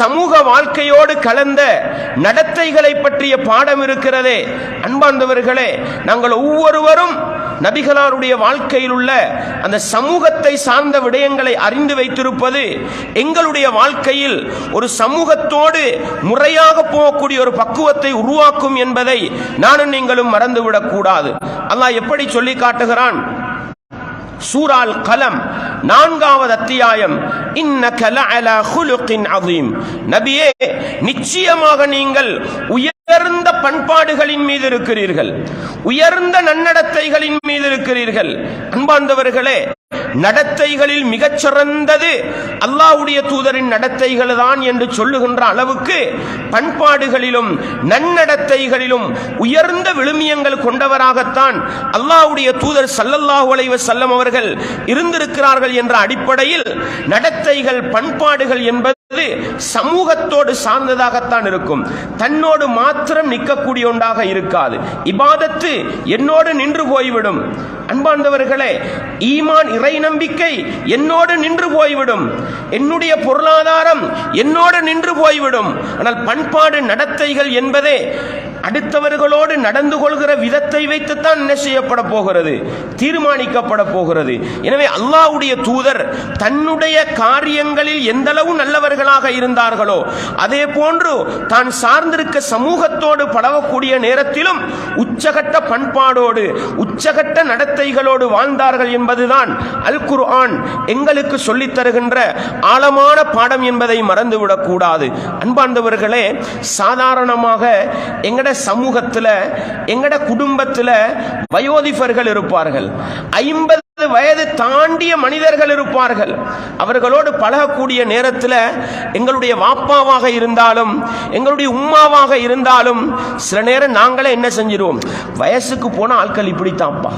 சமூக வாழ்க்கையோடு கலந்த நடத்தைகளை பற்றிய பாடம் இருக்கிறதே. அன்பார்ந்தவர்களே நாங்கள் ஒவ்வொருவரும் நபிகளாருடைய வாழ்க்கையில் உள்ள அந்த சமூகத்தை சார்ந்த விடயங்களை அறிந்து வைத்திருப்பது எங்களுடைய வாழ்க்கையில் ஒரு சமூகத்தோடு முறையாக போகக்கூடிய ஒரு பக்குவத்தை உருவாக்கும் என்பதை நானும் நீங்களும் மறந்துவிடக்கூடாது. அல்லாஹ் எப்படி சொல்லி காட்டுகிறான்? சூரால் கலம் நான்காவது அத்தியாயம். அதீம் நபியே நிச்சயமாக நீங்கள் உயர்ந்த பண்பாடுகளின் மீது இருக்கிறீர்கள். உயர்ந்த நன்னடத்தைகளின் மீது இருக்கிறீர்கள். அன்பார்ந்தவர்களே நடத்தைகளில் மிகச் சிறந்தது அல்லாஹ்வுடைய தூதரின் நடத்தைகள் தான் என்று சொல்லுகின்ற அளவுக்கு பண்பாடுகளிலும் நன்னடத்தைகளிலும் உயர்ந்த விழுமியங்கள் கொண்டவராகத்தான் அல்லாஹ்வுடைய தூதர் சல்லல்லாஹு அலைவ செல்லம் அவர்கள் இருந்திருக்கிறார்கள் என்ற அடிப்படையில் நடத்தைகள் பண்பாடுகள் என்பது சமூகத்தோடு சார்ந்ததாகத்தான் இருக்கும். தன்னோடு மாத்திரம் நிற்கக்கூடிய ஒன்றாக இருக்காது. இபாதத்து என்னோடு நின்று போய்விடும். அன்பார்ந்தவர்களே ஈமான் இறை நம்பிக்கை என்னோடு நின்று போய்விடும். என்னுடைய பொருளாதாரம் என்னோடு நின்று போய்விடும். ஆனால் பண்பாடு நடத்தைகள் என்பதே அடுத்தவர்களோடு நடந்து கொள்கிற விதத்தை வைத்துத்தான் என்ன செய்யப்பட போகிறது? தீர்மானிக்கப்பட போகிறது. எனவே அல்லாஹ்வுடைய தூதர் தன்னுடைய காரியங்களில் எந்தளவு நல்லவர்களாக இருந்தார்களோ அதே போன்று தான் சார்ந்திருக்க சமூகத்தோடு பழகக்கூடிய நேரத்திலும் உச்சகட்ட பண்பாடோடு உச்சகட்ட நடத்தைகளோடு வாழ்ந்தார்கள் என்பதுதான் அல் குர்ஆன் எங்களுக்கு சொல்லித் தருகின்ற ஆழமான பாடம் என்பதை மறந்துவிடக்கூடாது அன்பார்ந்தவர்களே சாதாரணமாக எங்கட சமூகத்தில் எங்கட குடும்பத்தில் வயோதிபர்கள் இருப்பார்கள். ஐம்பது வயது தாண்டிய மனிதர்கள் இருப்பார்கள். அவர்களோடு பழகக்கூடிய நேரத்தில் எங்களுடைய வாப்பாவாக இருந்தாலும் எங்களுடைய உம்மாவாக இருந்தாலும் சில நேரம் நாங்களே என்ன செஞ்சிருவோம்? வயசுக்கு போன ஆட்கள் இப்படித்தான்ப்பா.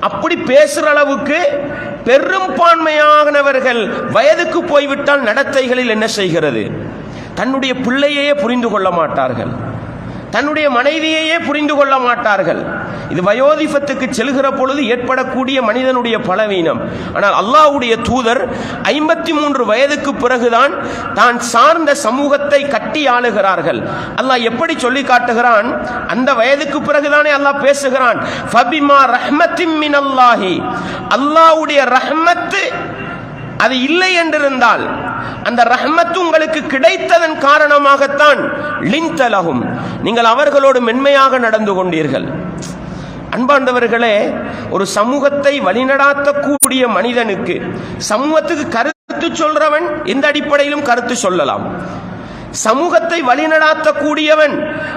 அப்படி பேசுற அளவுக்கு பெரும்பான்மையானவர்கள் வயதுக்கு போய்விட்டால் நடத்தைகளில் என்ன செய்கிறது? தன்னுடைய பிள்ளையே புரிந்து கொள்ள மாட்டார்கள். தன்னுடைய மனைவியையே புரிந்து கொள்ள மாட்டார்கள். இது வயோதிபத்துக்கு செல்கிற பொழுது ஏற்படக்கூடிய மனிதனுடைய பலவீனம். ஆனால் அல்லாஹ்வுடைய தூதர் ஐம்பத்தி மூன்று வயதுக்கு பிறகுதான் தான் சார்ந்த சமூகத்தை கட்டி ஆளுகிறார்கள். அல்லாஹ் எப்படி சொல்லி காட்டுகிறான்? அந்த வயதுக்கு பிறகுதானே அல்லாஹ் பேசுகிறான். ஃபபிமா ரஹ்மத்தின் மினல்லாஹி. அல்லாஹ்வுடைய ரஹ்மத்து அது இல்லை என்றிருந்தால் அந்த ரஹ்மத்து உங்களுக்கு கிடைத்ததன் காரணமாகத்தான் லிந்தலகும் நீங்கள் அவர்களோடு மென்மையாக நடந்து கொண்டீர்கள். அன்பாண்டவர்களே ஒரு சமூகத்தை வழிநடாத்தக்கூடிய மனிதனுக்கு சமூகத்துக்கு கருத்து சொல்றவன் எந்த அடிப்படையிலும் கருத்து சொல்லலாம். சமூகத்தை வழிநடாத்தக்கூடியவன்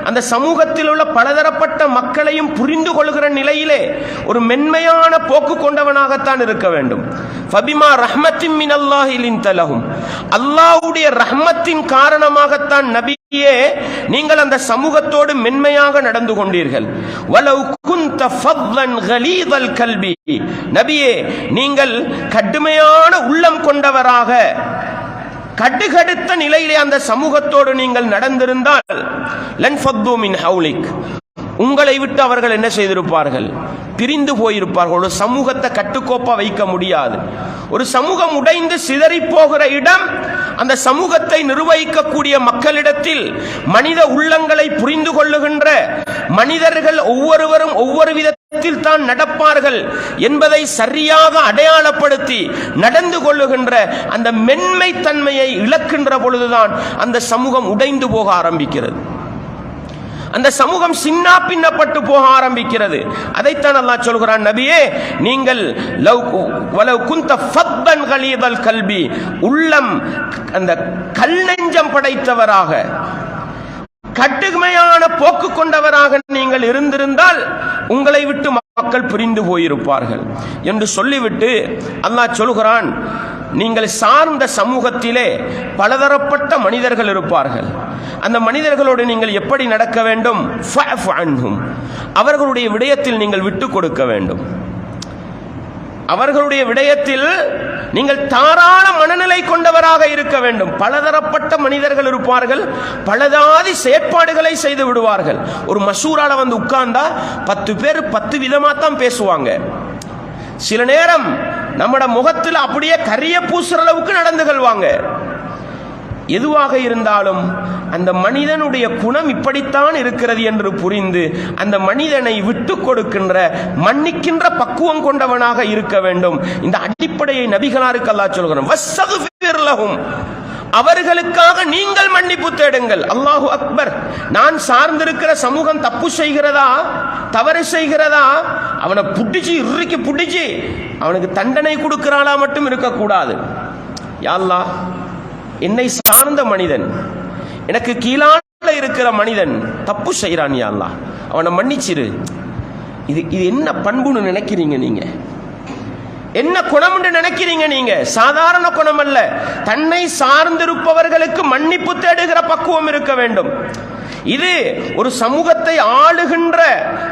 அந்த சமூகத்தில் உள்ள பலதரப்பட்ட மக்களையும் புரிந்து கொள்கிற நிலையிலே ஒரு மென்மையான போக்கு கொண்டவனாகத்தான் இருக்க வேண்டும். ஃபபிமா ரஹ்மத்தின் மினல்லாஹிலின் தலகும் அல்லாஹ்வுடைய ரஹ்மத்தின் காரணமாகத்தான் நபியே நீங்கள் அந்த சமூகத்தோடு மென்மையாக நடந்து கொண்டீர்கள். வலவ் குந்த ஃபவ்வன் கலீதல் கல்வி நபியே நீங்கள் கடுமையான உள்ளம் கொண்டவராக கடுகடுத்த நிலையிலே அந்த சமூகத்தோடு நீங்கள் நடந்திருந்தால் ஹவுலிக். உங்களை விட்டு அவர்கள் என்ன செய்திருப்பார்கள்? பிரிந்து போயிருப்பார்கள். ஒரு சமூகத்தை கட்டுக்கோப்பா வைக்க முடியாது. ஒரு சமூகம் உடைந்து சிதறி போகிற இடம் அந்த சமூகத்தை நிர்வகிக்கக்கூடிய மக்களிடத்தில் மனித உள்ளங்களை புரிந்து கொள்ளுகின்ற மனிதர்கள் ஒவ்வொருவரும் ஒவ்வொரு வித தான் நடப்பார்கள் என்பதை சரியாக அடையாளப்படுத்தி நடந்து கொள்ளுகின்ற அந்த மென்மை தன்மையை இழக்கின்ற பொழுதுதான் அந்த சமூகம் உடைந்து போக ஆரம்பிக்கிறது. அந்த சமூகம் சின்னா பின்னப்பட்டு போக ஆரம்பிக்கிறது. அதைத்தான் அல்லாஹ் சொல்கிறான் நபியே நீங்கள் லவ் வலவ் குந்த ஃபத்தன் கலீதல் கல்வி உள்ளம் அந்த கல் நெஞ்சம் படைத்தவராக கடுமையான போக்கு கொண்டவராக நீங்கள் இருந்திருந்தால் உங்களை விட்டு மக்கள் பிரிந்து போயிருப்பார்கள் என்று சொல்லிவிட்டு அல்லாஹ் சொல்கிறான் நீங்கள் சார்ந்த சமூகத்திலே பலதரப்பட்ட மனிதர்கள் இருப்பார்கள். அந்த மனிதர்களோடு நீங்கள் எப்படி நடக்க வேண்டும்? அவர்களுடைய விடயத்தில் நீங்கள் விட்டு கொடுக்க வேண்டும். அவர்களுடைய விடயத்தில் நீங்கள் தாராள மனநிலை கொண்டவராக இருக்க வேண்டும். பலதரப்பட்ட மனிதர்கள் இருப்பார்கள். பலதாதி செயற்பாடுகளை செய்து விடுவார்கள். ஒரு மசூரால வந்து உட்கார்ந்தா பத்து பேர் பத்து விதமா தான் பேசுவாங்க. சில நேரம் நம்மட முகத்தில் அப்படியே கரிய பூசுற அளவுக்கு நடந்து கொள்வாங்க. எதுவாக இருந்தாலும் அந்த மனிதனுடைய குணம் இப்படித்தான் இருக்கிறது என்று புரிந்து அந்த மனிதனை விட்டு கொடுக்கின்ற மன்னிக்கின்ற பக்குவம் கொண்டவனாக இருக்க வேண்டும். இந்த அடிப்படையை நபிகளாருக்கு அல்லா சொல்கிறோம் அவர்களுக்காக நீங்கள் மன்னிப்பு தேடுங்கள். அல்லாஹு அக்பர். நான் சார்ந்திருக்கிற சமூகம் தப்பு செய்கிறதா? தவறு செய்கிறதா? அவனை புடிச்சு இறுக்கி புடிச்சு அவனுக்கு தண்டனை கொடுக்கிறாளா மட்டும் இருக்கக்கூடாது. யா என்னை சார்ந்த மனிதன் எனக்கு கீழான இருக்கிற மனிதன் தப்பு செய்கிறான் யா அவனை மன்னிச்சிரு. இது இது என்ன பண்புன்னு நினைக்கிறீங்க நீங்க? என்ன குணம்னு நினைக்கிறீங்க நீங்க? சாதாரண குணம் அல்ல. தன்னை சார்ந்திருப்பவர்களுக்கு மன்னிப்பு தேடுகிற பக்குவம் இருக்க வேண்டும். இது ஒரு சமூகத்தை ஆளுகின்ற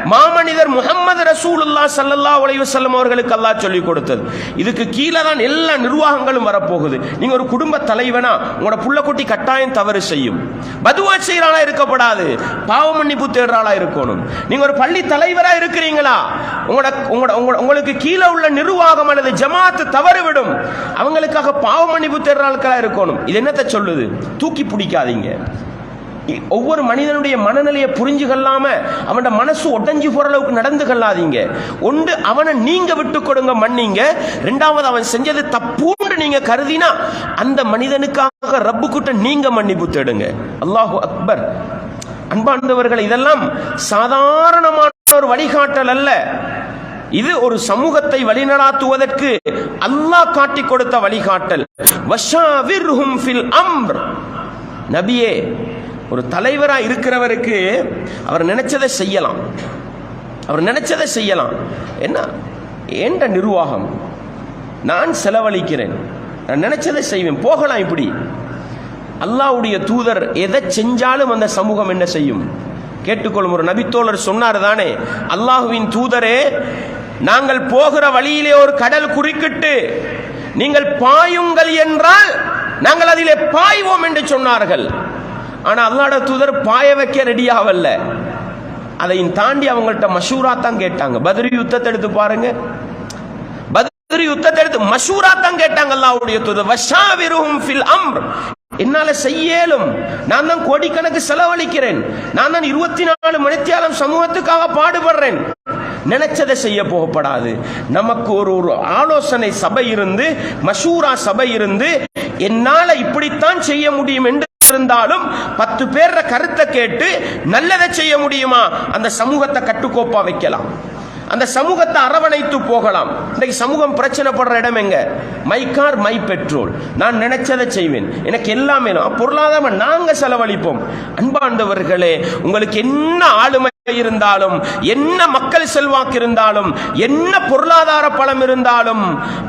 மாமனிதர் முகமது ரசூலுல்லா சல்லல்லா அலைஹி செல்லும் அவர்களுக்கு அல்லா சொல்லிக் கொடுத்தது. இதுக்கு கீழே தான் எல்லா நிர்வாகங்களும் வரப்போகுது. நீங்க ஒரு குடும்ப தலைவனா உங்களோட புள்ள குட்டி கட்டாயம் தவறு செய்யும். பதுவா செய்யறாளா இருக்கப்படாது. பாவ மன்னிப்பு தேடுறாளா இருக்கணும். நீங்க ஒரு பள்ளி தலைவரா இருக்கிறீங்களா? உங்களோட உங்களோட உங்களுக்கு கீழே உள்ள நிர்வாகம் அல்லது ஜமாத்து தவறு விடும். அவங்களுக்காக பாவ மன்னிப்பு தேடுறாளுக்களா இருக்கணும். இது என்னத்தை சொல்லுது? தூக்கி பிடிக்காதீங்க. ஒவ்வொரு மனிதனுடைய மனநிலையை புரிஞ்சு கொள்ளாம அவனோட மனசு ஒட்டஞ்சு போற அளவுக்கு நடந்து கொள்ளாதீங்க. ஒன்று அவனை நீங்க விட்டு கொடுங்க மன்னிங்க. ரெண்டாவது அவன் செஞ்சது தப்புன்னு நீங்க கருதினா அந்த மனிதனுக்காக ரப்பு கிட்ட நீங்க மன்னிப்பு தேடுங்க. அல்லாஹு அக்பர். அன்பார்ந்தவர்கள் இதெல்லாம் சாதாரணமான ஒரு வழிகாட்டல் அல்ல. இது ஒரு சமூகத்தை வழிநடாத்துவதற்கு அல்லாஹ் காட்டி கொடுத்த வழிகாட்டல். வஷாவிர்ஹும் ஃபில் அம்ர். நபியே ஒரு தலைவராக இருக்கிறவருக்கு அவர் நினைச்சதை செய்யலாம். அவர் நினைச்சதை செய்யலாம். என்ன? ஏண்ட நிர்வாகம்? நான் செலவழிக்கிறேன். நான் நினைச்சதை செய்வேன். போகலாம் இப்படி. அல்லாவுடைய தூதர் எதை செஞ்சாலும் அந்த சமூகம் என்ன செய்யும்? கேட்டுக்கொள்ளும் ஒரு நபித்தோழர் சொன்னார் தானே அல்லாஹுவின் தூதரே நாங்கள் போகிற வழியிலே ஒரு கடல் குறுக்கிட்டு நீங்கள் பாயுங்கள் என்றால் நாங்கள் அதிலே பாய்வோம் என்று சொன்னார்கள். ஆனா அல்லாட தூதர் பாய வைக்க ரெடியாவல்ல அதையும் தாண்டி அவங்கள்ட்ட மஷூரா தான் கேட்டாங்க. பதிரி யுத்தத்தை எடுத்து பாருங்க. பதிரி யுத்தத்தை எடுத்து மஷூரா தான் கேட்டாங்க அல்லாவுடைய தூதர். வஷாவிருஹும் ஃபில் அம்ர். என்னால செய்யலும். நான் தான் கோடிக்கணக்கு செலவழிக்கிறேன். நான் தான் இருபத்தி நாலு மணித்தியாலம் சமூகத்துக்காக பாடுபடுறேன். நினைச்சதை செய்ய போகப்படாது. நமக்கு ஒரு ஒரு ஆலோசனை சபை இருந்து மஷூரா சபை இருந்து என்னால இப்படித்தான் செய்ய முடியும் என்று இருந்தாலும் பத்து பேர் கருத்தை கேட்டு நல்லதை செய்ய முடியுமா? அந்த சமூகத்தை கட்டுக்கோப்பா வைக்கலாம். அந்த சமூகத்தை அரவணைத்து போகலாம். இன்னைக்கு சமூகம் பிரச்சனைப்படுற இடம் எங்க? My car my petrol. நான் நினைச்சதை செய்வேன். எனக்கு எல்லாமே பொருளாதாரம் நாங்க செலவழிப்போம். அன்பாண்டவர்களே உங்களுக்கு என்ன ஆளுமை இருந்தாலும் என்ன மக்கள் செல்வாக்கு இருந்தாலும் என்ன பொருளாதார பலம் இருந்தாலும்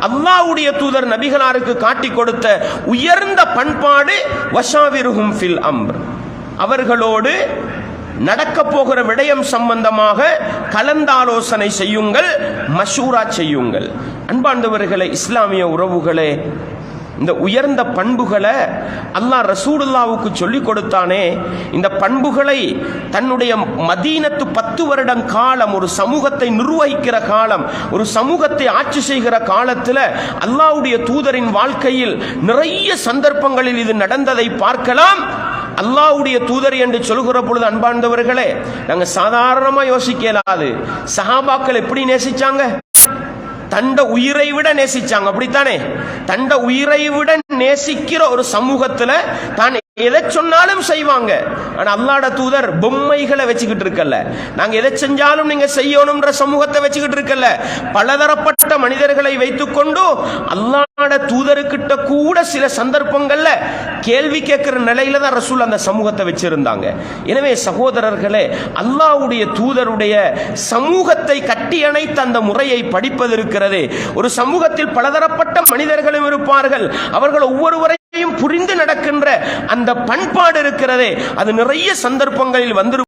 அல்லாவுடைய தூதர் நபிகளாருக்கு காட்டி கொடுத்த உயர்ந்த பண்பாடு வசாவிருகும் ஃபில் அம்ர். அவர்களோடு நடக்க போகிற விடயம் சம்பந்தமாக கலந்தாலோசனை செய்யுங்கள் மஷூரா செய்யுங்கள். அன்பாண்டவர்களே இஸ்லாமிய உறவுகளே இந்த உயர்ந்த பண்புகளை அல்லாஹ் ரசூலுல்லாவுக்கு சொல்லிக் கொடுத்தானே இந்த பண்புகளை தன்னுடைய மதீனத்து பத்து வருடம் காலம் ஒரு சமூகத்தை நிர்வகிக்கிற காலம் ஒரு சமூகத்தை ஆட்சி செய்கிற காலத்தில் அல்லாஹ்வுடைய தூதரின் வாழ்க்கையில் நிறைய சந்தர்ப்பங்களில் இது நடந்ததை பார்க்கலாம். அல்லாவுடைய தூதர் என்று சொல்கிற பொழுது அன்பார்ந்தவர்களே நாங்கள் சாதாரணமாக யோசிக்க இயலாது சஹாபாக்கள் எப்படி நேசிச்சாங்க? தண்ட உயிரை விட நேசிச்சாங்க. அப்படித்தானே? தண்ட உயிரை விட நேசிக்கிற ஒரு சமூகத்துல தான் எதை சொன்னாலும் செய்வாங்க. ஆனா அல்லாட தூதர் பொம்மைகளை வச்சுக்கிட்டு இருக்கல்ல. நாங்க எதை செஞ்சாலும் நீங்க செய்யணும்ன்ற சமூகத்தை வச்சுக்கிட்டு இருக்கல்ல. பலதரப்பட்ட மனிதர்களை வைத்துக்கொண்டு அல்லாட தூதருக்கிட்ட கூட சில சந்தர்ப்பங்கள்ல கேள்வி கேட்கிற நிலையில தான் ரசூல் அந்த சமூகத்தை வச்சிருந்தாங்க. எனவே சகோதரர்களே அல்லாஹ்வுடைய தூதருடைய சமூகத்தை கட்டியணைத்த அந்த முறையை படிப்பது இருக்கிறது. ஒரு சமூகத்தில் பலதரப்பட்ட மனிதர்களும் இருப்பார்கள். அவர்கள் ஒவ்வொருவரை புரிந்து நடக்கின்ற அந்த பண்பாடு இருக்கிறதே. அது நிறைய சந்தர்ப்பங்களில் வந்து